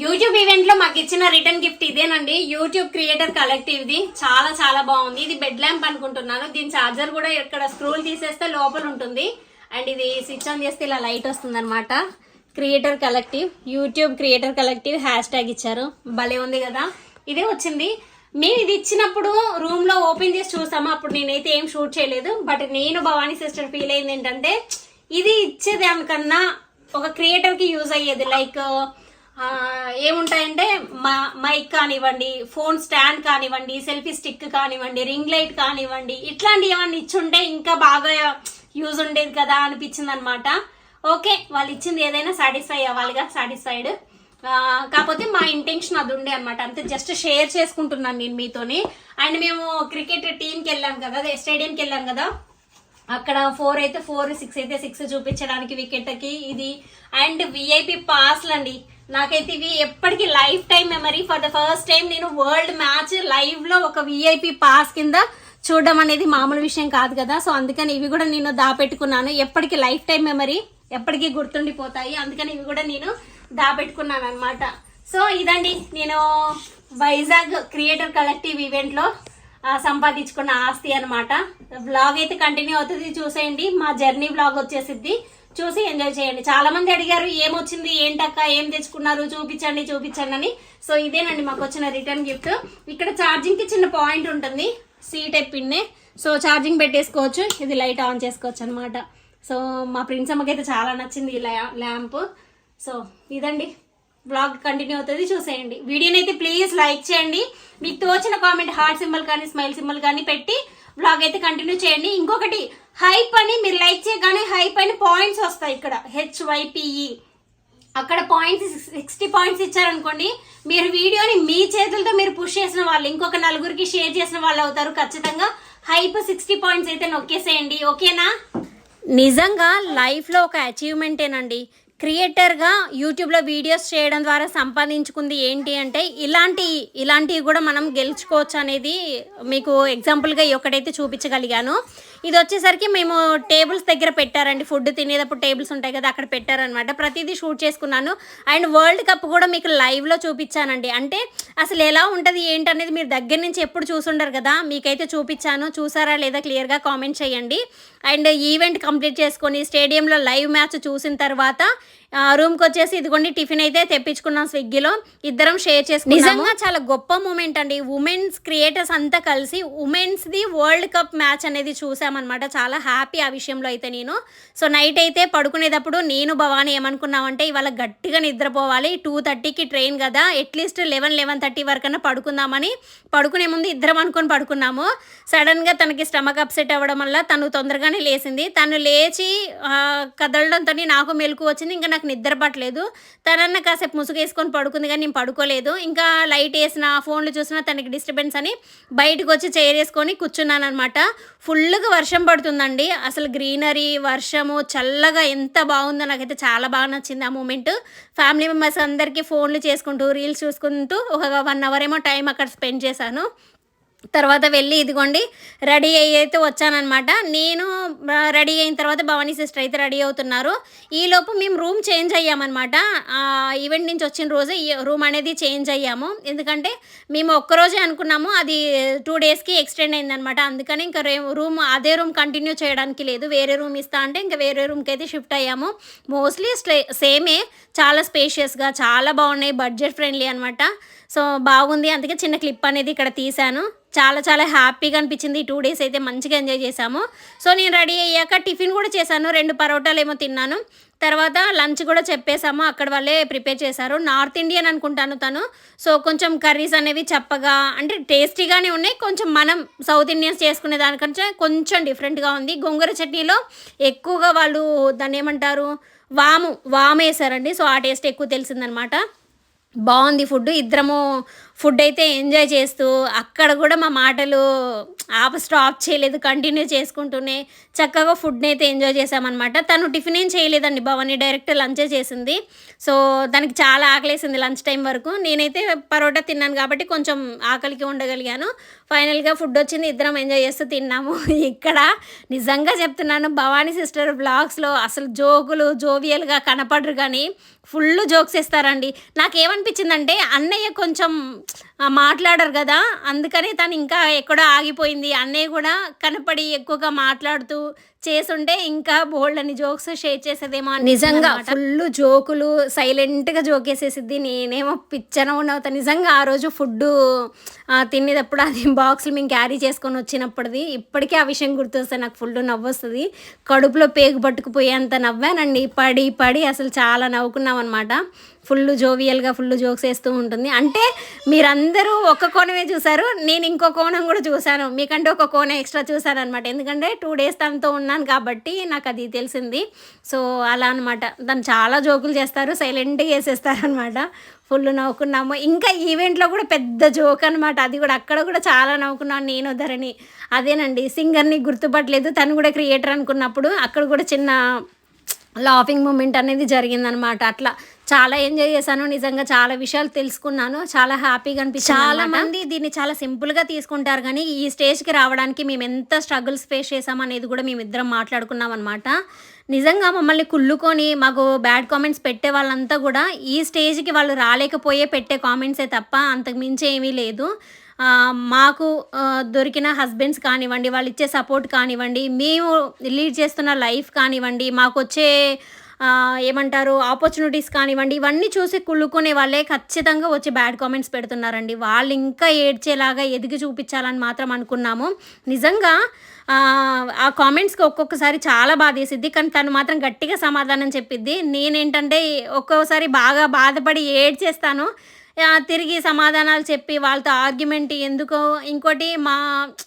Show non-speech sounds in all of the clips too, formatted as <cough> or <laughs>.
YouTube ఈవెంట్లో మాకు ఇచ్చిన రిటర్న్ గిఫ్ట్ ఇదేనండి. యూట్యూబ్ క్రియేటర్ కలెక్టివ్ ది. చాలా చాలా బాగుంది. ఇది బెడ్ ల్యాంప్ అనుకుంటున్నాను. దీని చార్జర్ కూడా ఇక్కడ స్క్రూల్ తీసేస్తే లోపల ఉంటుంది. అండ్ ఇది స్విచ్ ఆన్ చేస్తే ఇలా లైట్ వస్తుంది అనమాట creator collective YouTube creator collective hashtag ఇచ్చారు. భలే ఉంది కదా. ఇదే వచ్చింది. మేము ఇది ఇచ్చినప్పుడు రూమ్లో ఓపెన్ చేసి చూసాము? అప్పుడు నేనైతే ఏం షూట్ చేయలేదు. బట్ నేను భవానీ సిస్టర్ ఫీల్ అయింది ఏంటంటే ఇది ఇచ్చేదానికన్నా ఒక క్రియేటర్కి యూజ్ అయ్యేది. లైక్ ఏముంటాయంటే మా మైక్ కానివ్వండి ఫోన్ స్టాండ్ కానివ్వండి సెల్ఫీ స్టిక్ కానివ్వండి రింగ్ లైట్ కానివ్వండి ఇట్లాంటివి ఏమన్నా ఇచ్చుంటే ఇంకా బాగా యూజ్ ఉండేది కదా అనిపించింది అనమాట ఓకే వాళ్ళు ఇచ్చింది ఏదైనా సాటిస్ఫై అవ్వాలిగా సాటిస్ఫైడ్. కాకపోతే మా ఇంటెన్షన్ అది ఉండే అనమాట అంతే జస్ట్ షేర్ చేసుకుంటున్నాను నేను మీతోని. అండ్ మేము క్రికెట్ టీంకి వెళ్ళాం కదా అదే స్టేడియంకి వెళ్ళాం కదా. అక్కడ ఫోర్ అయితే ఫోర్ సిక్స్ అయితే సిక్స్ చూపించడానికి వికెట్కి ఇది. అండ్ విఐపి పాస్లు అండి నాకైతే ఇవి ఎప్పటికీ lifetime memory. For the first time నేను వరల్డ్ మ్యాచ్ లైవ్లో ఒక విఐపి పాస్ కింద చూడడం అనేది మామూలు విషయం కాదు కదా. సో అందుకని ఇవి కూడా నేను దాపెట్టుకున్నాను. ఎప్పటికీ లైఫ్ టైం మెమరీ ఎప్పటికీ గుర్తుండిపోతాయి. అందుకని ఇవి కూడా నేను దాపెట్టుకున్నాను అనమాట సో ఇదండి నేను వైజాగ్ క్రియేటర్ కలెక్టివ్ ఈవెంట్లో సంపాదించుకున్న ఆస్తి అనమాట బ్లాగ్ అయితే కంటిన్యూ అవుతుంది చూసేయండి. మా జర్నీ బ్లాగ్ వచ్చేసిద్ది. చూసి ఎంజాయ్ చేయండి. చాలా మంది అడిగారు ఏమొచ్చింది? ఏంటక్క? ఏం తెచ్చుకున్నారు? చూపించండి చూపించండి అని. సో ఇదేనండి మాకు వచ్చిన రిటర్న్ గిఫ్ట్. ఇక్కడ ఛార్జింగ్కి చిన్న పాయింట్ ఉంటుంది. సీ టైప్ పిన్నే సో ఛార్జింగ్ పెట్టేసుకోవచ్చు. ఇది లైట్ ఆన్ చేసుకోవచ్చు అనమాట సో మా ప్రిన్స్ అమ్మకైతే చాలా నచ్చింది ఈ ల్యా- ల్యాంప్. సో ఇదండి. బ్లాగ్ కంటిన్యూ అవుతుంది. చూసేయండి. వీడియోని అయితే ప్లీజ్ లైక్ చేయండి. మీకు తోచిన కామెంట్ హార్ట్ సింబల్ కానీ స్మైల్ సింబల్ కానీ పెట్టి బ్లాగ్ అయితే కంటిన్యూ చేయండి. ఇంకొకటి హైప్ అని మీరు లైక్ చేయగానే హైప్ అని పాయింట్స్ వస్తాయి ఇక్కడ. హెచ్వైపిఈ అక్కడ పాయింట్స్ సిక్స్టీ పాయింట్స్ ఇచ్చారనుకోండి మీరు వీడియోని మీ చేతులతో మీరు పుష్ చేసిన వాళ్ళు ఇంకొక నలుగురికి షేర్ చేసిన వాళ్ళు అవుతారు ఖచ్చితంగా. హైప్ సిక్స్టీ పాయింట్స్ అయితే నొక్కేసేయండి. ఓకేనా నిజంగా లైఫ్లో ఒక అచీవ్మెంటేనండి క్రియేటర్గా యూట్యూబ్లో వీడియోస్ చేయడం ద్వారా సంపాదించుకుంది ఏంటి అంటే ఇలాంటి ఇలాంటివి కూడా మనం గెలుచుకోవచ్చు అనేది మీకు ఎగ్జాంపుల్గా ఒకటైతే చూపించగలిగాను. ఇది వచ్చేసరికి మేము టేబుల్స్ దగ్గర పెట్టారండి. ఫుడ్ తినేటప్పుడు టేబుల్స్ ఉంటాయి కదా అక్కడ పెట్టారనమాట ప్రతిదీ షూట్ చేసుకున్నాను. అండ్ వరల్డ్ కప్ కూడా మీకు లైవ్లో చూపించానండి. అంటే అసలు ఎలా ఉంటుంది ఏంటనేది మీరు దగ్గర నుంచి ఎప్పుడు చూసుండరు కదా. మీకైతే చూపించాను. చూసారా లేదా క్లియర్గా కామెంట్ చేయండి. అండ్ ఈవెంట్ కంప్లీట్ చేసుకొని స్టేడియంలో లైవ్ మ్యాచ్ చూసిన తర్వాత రూమ్కి వచ్చేసి ఇదిగోండి టిఫిన్ అయితే తెప్పించుకున్నాం స్విగ్గీలో. ఇద్దరం షేర్ చేసుకున్నాం నిజంగా చాలా గొప్ప మూమెంట్ అండి. ఉమెన్స్ క్రియేటర్స్ అంతా కలిసి women's the world cup match అనేది అనమాట చాలా హ్యాపీ ఆ విషయంలో అయితే నేను. సో నైట్ అయితే పడుకునేటప్పుడు నేను భవానీ ఏమనుకున్నామంటే ఇవాళ గట్టిగా నిద్రపోవాలి. టూ థర్టీకి ట్రైన్ కదా. At least eleven eleven thirty వరకన్నా పడుకుందామని పడుకునే ముందు ఇద్దరం అనుకొని పడుకున్నాము. సడన్గా తనకి స్టమక్ అప్సెట్ అవ్వడం వల్ల తను తొందరగానే లేచింది. తను లేచి కదలడంతో నాకు మెలకు వచ్చింది. ఇంకా నాకు నిద్ర పట్టలేదు. తనన్న కాసేపు ముసుగేసుకొని పడుకుంది కానీ నేను పడుకోలేదు. ఇంకా లైట్ వేసిన ఫోన్లు చూసినా తనకి డిస్టర్బెన్స్ అని బయటకు వచ్చి చైర్ వేసుకొని కూర్చున్నాను అనమాట ఫుల్గా వర్షం పడుతుందండి. అసలు గ్రీనరీ వర్షము చల్లగా ఎంత బాగుందో నాకైతే చాలా బాగా నచ్చింది ఆ మూమెంట్. ఫ్యామిలీ మెంబర్స్ అందరికీ ఫోన్లు చేసుకుంటూ రీల్స్ చూసుకుంటూ ఒక వన్ అవర్ ఏమో టైం అక్కడ స్పెండ్ చేశాను. తర్వాత వెళ్ళి ఇదిగోండి రెడీ అయ్యి అయితే వచ్చానమాట నేను రెడీ అయిన తర్వాత భవానీ సిస్టర్ అయితే రెడీ అవుతున్నారు. ఈలోపు మేము రూమ్ చేంజ్ అయ్యామన్నమాట. ఈవెంట్ నుంచి వచ్చిన రోజే రూమ్ అనేది చేంజ్ అయ్యాము. ఎందుకంటే మేము ఒక్కరోజే అనుకున్నాము అది టూ డేస్కి ఎక్స్టెండ్ అయిందనమాట అందుకని ఇంకా రూమ్ అదే రూమ్ కంటిన్యూ చేయడానికి లేదు. వేరే రూమ్ ఇస్తా అంటే ఇంకా వేరే రూమ్కి అయితే షిఫ్ట్ అయ్యాము. మోస్ట్లీ సేమే చాలా స్పేషియస్గా చాలా బాగున్నాయి బడ్జెట్ ఫ్రెండ్లీ అనమాట సో బాగుంది. అందుకే చిన్న క్లిప్ అనేది ఇక్కడ తీశాను. చాలా చాలా హ్యాపీగా అనిపించింది. ఈ టూ డేస్ అయితే మంచిగా ఎంజాయ్ చేశాము. సో నేను రెడీ అయ్యాక టిఫిన్ కూడా చేశాను. రెండు పరోటాలు ఏమో తిన్నాను. తర్వాత లంచ్ కూడా చెప్పేశాము. అక్కడ వాళ్ళే ప్రిపేర్ చేశారు. నార్త్ ఇండియన్ అనుకుంటాను తను. సో కొంచెం కర్రీస్ అనేవి చప్పగా అంటే టేస్టీగానే ఉన్నాయి. కొంచెం మనం సౌత్ ఇండియన్స్ చేసుకునే దానికంటే కొంచెం డిఫరెంట్గా ఉంది. గొంగూర చట్నీలో ఎక్కువగా వాళ్ళు దాన్ని ఏమంటారు? వాము వాము వేసారండి సో ఆ టేస్ట్ ఎక్కువ తెలిసిందనమాట. బాగుంది ఫుడ్ ఇద్దరము ఫుడ్ అయితే ఎంజాయ్ చేస్తూ అక్కడ కూడా మా మాటలు ఆప స్టాప్ చేయలేదు కంటిన్యూ చేసుకుంటూనే చక్కగా ఫుడ్ని అయితే ఎంజాయ్ చేసామన్నమాట తను టిఫిన్ ఏం చేయలేదండి భవానీ డైరెక్ట్ లంచే చేసింది. సో దానికి చాలా ఆకలేసింది లంచ్ టైం వరకు. నేనైతే పరోటా తిన్నాను కాబట్టి కొంచెం ఆకలికి ఉండగలిగాను. ఫైనల్గా ఫుడ్ వచ్చింది ఇద్దరం ఎంజాయ్ చేస్తూ తిన్నాము. <laughs> ఇక్కడ నిజంగా చెప్తున్నాను భవానీ సిస్టర్ బ్లాగ్స్లో అసలు జోకులు జోవియల్గా కనపడరు కానీ ఫుల్ జోక్స్ ఇస్తారండి నాకేమనిపించిందంటే అన్నయ్య కొంచెం మాట్లాడరు కదా. అందుకని తను ఇంకా ఎక్కడో ఆగిపోయింది. అన్నయ్య కూడా కనపడి ఎక్కువగా మాట్లాడుతూ చేసుంటే ఇంకా బోల్డ్ అని జోక్స్ షేర్ చేసేదేమో నిజంగా ఫుల్ జోకులు సైలెంట్గా జోకేసేసిద్ది నేనేమో పిచ్చన ఉన్నవుతా నిజంగా ఆ రోజు ఫుడ్ తినేటప్పుడు అది బాక్స్లు మేము క్యారీ చేసుకొని వచ్చినప్పటిది ఇప్పటికీ ఆ విషయం గుర్తొస్తే నాకు ఫుల్ నవ్వు వస్తుంది కడుపులో పేగు పట్టుకుపోయేంత నవ్వానండి. పడి పడి అసలు చాలా నవ్వుకున్నాం అనమాట ఫుల్ జోవియల్గా ఫుల్ జోక్స్ వేస్తూ ఉంటుంది. అంటే మీరందరూ ఒక కోణమే చూసారు నేను ఇంకో కోణం కూడా చూశాను. మీకంటే ఒక కోణం ఎక్స్ట్రా చూసాను అనమాట ఎందుకంటే టూ డేస్ తనతో ఉన్నాను కాబట్టి నాకు అది తెలిసింది. సో అలా అనమాట దాన్ని చాలా జోకులు చేస్తారు సైలెంట్గా వేసేస్తారు అనమాట ఫుల్ నవ్వుకున్నాము. ఇంకా ఈవెంట్లో కూడా పెద్ద జోక్ అనమాట అది కూడా అక్కడ కూడా చాలా నవ్వుకున్నాను నేను ధరణి. అదేనండి సింగర్ని గుర్తుపట్టలేదు. తను కూడా క్రియేటర్ అనుకున్నప్పుడు అక్కడ కూడా చిన్న లాఫింగ్ మూమెంట్ అనేది జరిగిందనమాట. అట్లా చాలా ఎంజాయ్ చేశాను. నిజంగా చాలా విషయాలు తెలుసుకున్నాను. చాలా హ్యాపీగా అనిపించింది చాలా మంది దీన్ని చాలా సింపుల్గా తీసుకుంటారు కానీ ఈ స్టేజ్కి రావడానికి మేము ఎంత స్ట్రగుల్స్ ఫేస్ చేసామనేది కూడా మేము ఇద్దరం మాట్లాడుకున్నాం అనమాట. నిజంగా మమ్మల్ని కుళ్ళుకొని మాకు బ్యాడ్ కామెంట్స్ పెట్టే వాళ్ళంతా కూడా ఈ స్టేజ్కి వాళ్ళు రాలేకపోయే పెట్టే కామెంట్సే తప్ప అంతకు మించి ఏమీ లేదు. మాకు దొరికిన హస్బెండ్స్ కానివ్వండి వాళ్ళు ఇచ్చే సపోర్ట్ కానివ్వండి మేము లీడ్ చేస్తున్న లైఫ్ కానివ్వండి మాకు వచ్చే ఏమంటారు ఆపర్చునిటీస్ కానివ్వండి ఇవన్నీ చూసి కుళ్ళుకునే వాళ్ళే ఖచ్చితంగా వచ్చి బ్యాడ్ కామెంట్స్ పెడుతున్నారండి. వాళ్ళు ఇంకా ఏడ్చేలాగా ఎదిగి చూపించాలని మాత్రం అనుకున్నాము. నిజంగా ఆ, కామెంట్స్కి ఒక్కొక్కసారి చాలా బాధ వేసిద్ది కానీ తను మాత్రం గట్టిగా సమాధానం చెప్పిద్ది. నేనేంటంటే ఒక్కోసారి బాగా బాధపడి ఏడ్చేస్తాను తిరిగి సమాధానాలు చెప్పి వాళ్ళతో ఆర్గ్యుమెంట్ ఎందుకో ఇంకోటి మా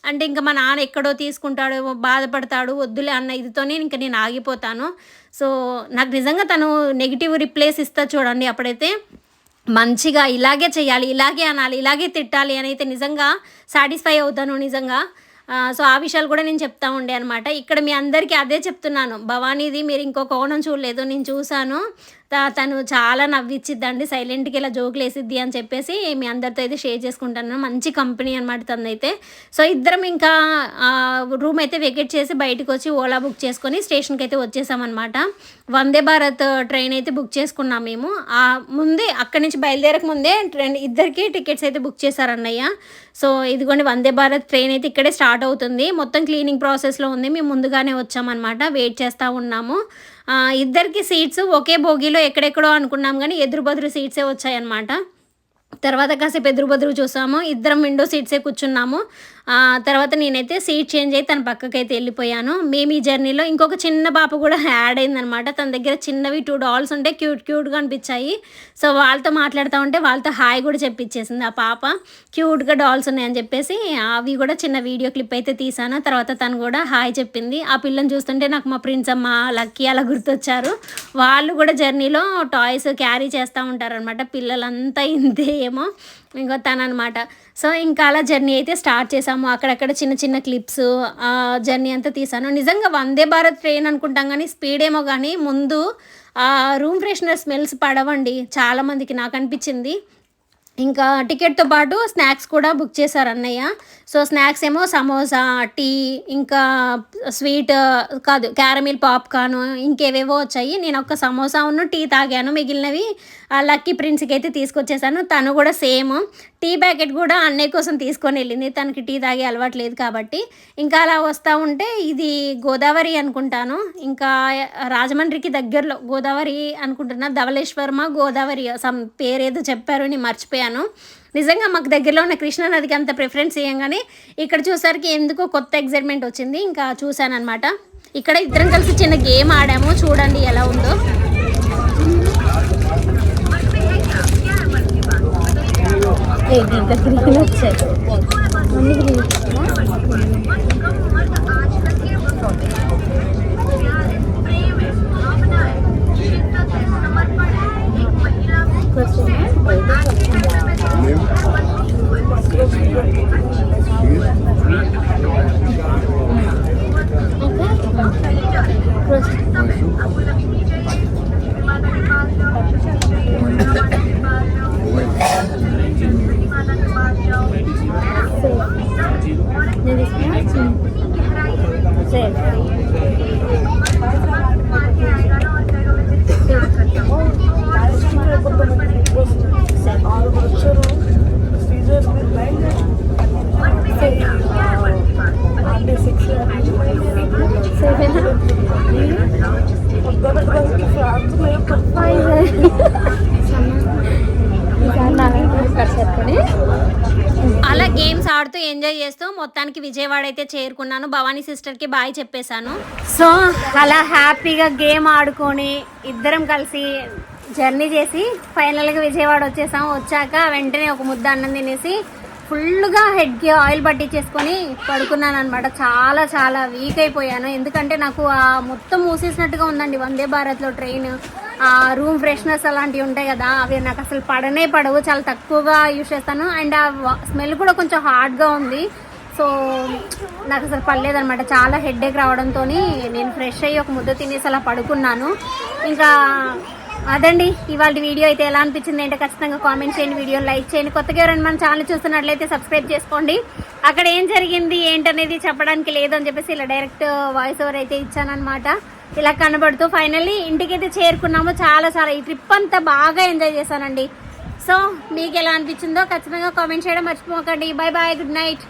అంటే ఇంకా మా నాన్న ఎక్కడో తీసుకుంటాడు బాధపడతాడు వద్దులే అన్న ఇదితోనే ఇంకా నేను ఆగిపోతాను. సో నాకు నిజంగా తను నెగిటివ్ రిప్లేస్ ఇస్తా చూడండి అప్పుడైతే. మంచిగా ఇలాగే చేయాలి ఇలాగే అనాలి ఇలాగే తిట్టాలి అని అయితే నిజంగా సాటిస్ఫై అవుతాను నిజంగా. సో ఆ విషయాలు కూడా నేను చెప్తా ఉండే అనమాట ఇక్కడ మీ అందరికీ అదే చెప్తున్నాను. భవానీది మీరు ఇంకో కోణం చూడలేదు నేను చూశాను. తను చాలా నవ్విచ్చిద్దండి సైలెంట్కి ఇలా జోకులు వేసిద్ది అని చెప్పేసి మీ అందరితో అయితే షేర్ చేసుకుంటాను. మంచి కంపెనీ అనమాట తనైతే. సో ఇద్దరం ఇంకా రూమ్ అయితే వెకెట్ చేసి బయటకు వచ్చి ఓలా బుక్ చేసుకొని స్టేషన్కి అయితే వచ్చేసామన్నమాట. వందే భారత్ ట్రైన్ అయితే బుక్ చేసుకున్నాం మేము. ఆ ముందే అక్కడి నుంచి బయలుదేరక ముందే ట్రైన్ ఇద్దరికి టికెట్స్ అయితే బుక్ చేశారన్నయ్య. సో ఇదిగోండి వందే భారత్ ట్రైన్ అయితే ఇక్కడే స్టార్ట్ అవుతుంది. మొత్తం క్లీనింగ్ ప్రాసెస్లో ఉంది. మేము ముందుగానే వచ్చామన్నమాట. వెయిట్ చేస్తూ ఉన్నాము. ఇద్దరికి సీట్స్ ఒకే బోగీలో ఎక్కడెక్కడో అనుకున్నాం కానీ ఎదురు బదురు సీట్సే వచ్చాయన్నమాట. తర్వాత కాసేపు ఎదురు బదురు చూసాము. ఇద్దరం విండో సీట్సే కూర్చున్నాము. తర్వాత నేనైతే సీట్ చేంజ్ అయ్యి తన పక్కకి అయితే వెళ్ళిపోయాను. మేము ఈ జర్నీలో ఇంకొక చిన్న పాప కూడా యాడ్ అయిందనమాట. తన దగ్గర చిన్నవి టూ డాల్స్ ఉంటే క్యూట్ క్యూట్గా అనిపించాయి. సో వాళ్ళతో మాట్లాడుతూ ఉంటే వాళ్ళతో హాయ్ కూడా చెప్పించేసింది ఆ పాప. క్యూట్గా డాల్స్ ఉన్నాయని చెప్పేసి అవి కూడా చిన్న వీడియో క్లిప్ అయితే తీసాను. తర్వాత తను కూడా హాయ్ చెప్పింది. ఆ పిల్లని చూస్తుంటే నాకు మా ప్రిన్స్ అమ్మ లక్కీ అలా గుర్తొచ్చారు. వాళ్ళు కూడా జర్నీలో టాయ్స్ క్యారీ చేస్తూ ఉంటారనమాట. పిల్లలంతా ఇంతే ఏమో ఇంకో తనమాట సో ఇంకా అలా జర్నీ అయితే స్టార్ట్ చేసాం. చేసాము అక్కడక్కడ చిన్న చిన్న క్లిప్స్ జర్నీ అంతా తీసాను. నిజంగా వందే భారత్ ట్రైన్ అనుకుంటాం కానీ స్పీడ్ ఏమో కానీ ముందు ఆ రూమ్ ఫ్రెషనర్ స్మెల్స్ పడవండి. చాలామందికి నాకు అనిపించింది. ఇంకా టికెట్తో పాటు స్నాక్స్ కూడా బుక్ చేశారు అన్నయ్య. సో స్నాక్స్ ఏమో సమోసా టీ ఇంకా స్వీట్ కాదు క్యారమిల్ పాప్కార్న్ ఇంకేవేవో వచ్చాయి. నేను ఒక సమోసా ఉన్న టీ తాగాను. మిగిలినవి లక్కీ ప్రిన్స్కి అయితే తీసుకొచ్చేసాను. తను కూడా సేమ్. టీ ప్యాకెట్ కూడా అన్నయ్య కోసం తీసుకొని వెళ్ళింది. తనకి టీ తాగే అలవాటు లేదు కాబట్టి. ఇంకా అలా వస్తూ ఉంటే ఇది గోదావరి అనుకుంటాను. ఇంకా రాజమండ్రికి దగ్గరలో గోదావరి అనుకుంటున్నా. ధవలేశ్వర్మ గోదావరి సమ్ పేరేదో చెప్పారు నేను మర్చిపోయాను. నిజంగా మాకు దగ్గరలో ఉన్న కృష్ణానదికి అంత ప్రిఫరెన్స్ ఇవ్వగానే ఇక్కడ చూసరికి ఎందుకో కొత్త ఎగ్జైట్మెంట్ వచ్చింది. ఇంకా చూశాను అనమాట ఇక్కడ ఇద్దరం కలిసి చిన్న గేమ్ ఆడాము. చూడండి ఎలా ఉందో. এই দিনটা দিন হচ্ছে। గేమ్స్ ఎంజాయ్ చేస్తూ మొత్తానికి విజయవాడ అయితే చేరుకున్నాను. భవానీ సిస్టర్కి బాయ్ చెప్పేశాను. సో అలా హ్యాపీగా గేమ్ ఆడుకొని ఇద్దరం కలిసి జర్నీ చేసి ఫైనల్గా విజయవాడ వచ్చేసాం. వచ్చాక వెంటనే ఒక ముద్ద అన్నం తినేసి ఫుల్గా హెడ్కి ఆయిల్ పట్టించేసుకొని పడుకున్నాను అనమాట చాలా చాలా వీక్ అయిపోయాను. ఎందుకంటే నాకు ఆ మొత్తం మూసేసినట్టుగా ఉందండి. వందే భారత్లో ట్రైన్ రూమ్ ఫ్రెష్నెస్ అలాంటివి ఉంటాయి కదా అవి నాకు అసలు పడనే పడవు చాలా తక్కువగా యూస్ చేస్తాను. అండ్ ఆ స్మెల్ కూడా కొంచెం హార్డ్గా ఉంది. సో నాకు అసలు పర్లేదనమాట చాలా హెడ్ఏక్ రావడంతో నేను ఫ్రెష్ అయ్యి ఒక ముద్ద తినేసి అలా పడుకున్నాను. ఇంకా అదండి ఇవాళ వీడియో అయితే ఎలా అనిపించింది ఏంటో ఖచ్చితంగా కామెంట్ చేయండి వీడియో లైక్ చేయండి. కొత్తగా ఎవరైనా మన ఛానల్ చూస్తున్నట్లయితే సబ్స్క్రైబ్ చేసుకోండి. అక్కడ ఏం జరిగింది ఏంటనేది చెప్పడానికి లేదు అని చెప్పేసి ఇలా డైరెక్ట్ వాయిస్ ఓవర్ అయితే ఇచ్చానమాట ఇలా కనబడుతూ ఫైనల్లీ ఇంటికైతే చేరుకున్నాము. చాలా చాలా ఈ ట్రిప్ అంతా బాగా ఎంజాయ్ చేశానండి. సో మీకు ఎలా అనిపించిందో ఖచ్చితంగా కామెంట్ చేయడం మర్చిపోకండి. Bye bye good night